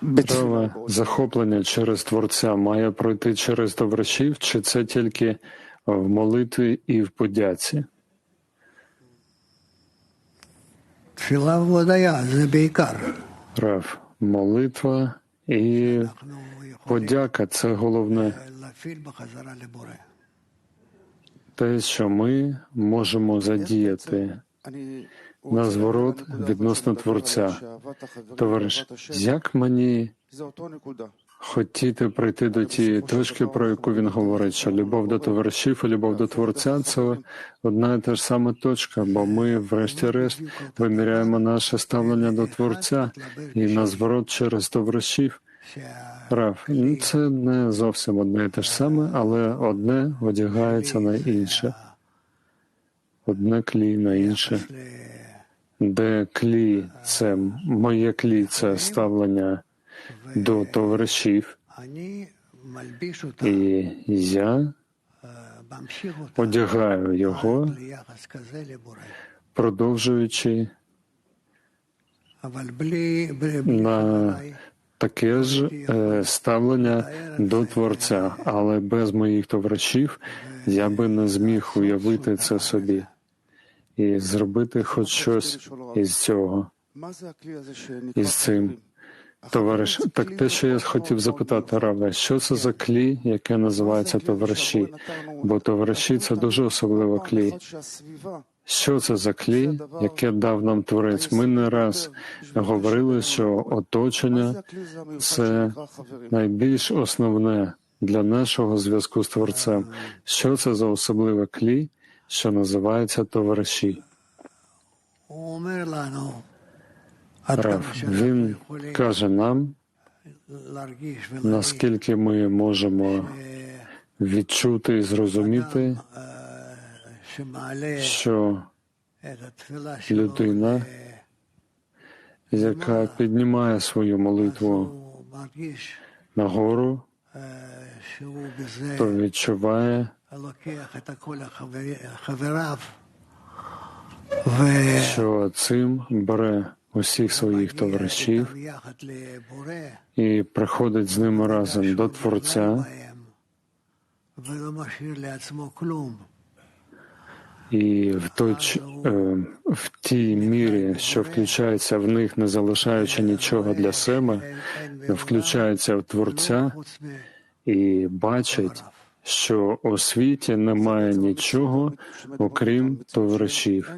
Справа захоплення через Творця має пройти через товаришів, чи це тільки в молитві і в подяці? Рав, молитва і подяка це головне. Те, що ми можемо задіяти на зворот відносно Творця. Товариш, як мені хотіти прийти до тієї точки, про яку він говорить, що любов до товаришів і любов до Творця це одна і та ж сама точка, бо ми, врешті-решт, виміряємо наше ставлення до Творця і на зворот через товаришів. Рав, ну, це не зовсім одне і те ж саме, але одне одягається на інше. Одне клій на інше де клі це моє клі це ставлення до товаришів, і я одягаю його, продовжуючи на таке ж е, ставлення до творця, але без моїх товаришів я би не зміг уявити це собі і зробити хоч щось із цього. із цим. Товариш, так те, що я хотів запитати Раве, що це за клій, яке називається товариші? Бо товариші це дуже особливе клій. Що це за клій, яке дав нам творець? Ми не раз говорили, що оточення це найбільш основне для нашого зв'язку з творцем. Що це за особливе клій, що називається товариші. Рав, Він каже нам, наскільки ми можемо відчути і зрозуміти, що людина, яка піднімає свою молитву нагору, хто відчуває, що цим бере усіх своїх товаришів і приходить з ними разом до Творця і в той, в тій мірі, що включається в них, не залишаючи нічого для себе, включається в Творця і бачить, що у світі немає нічого, окрім товаришів.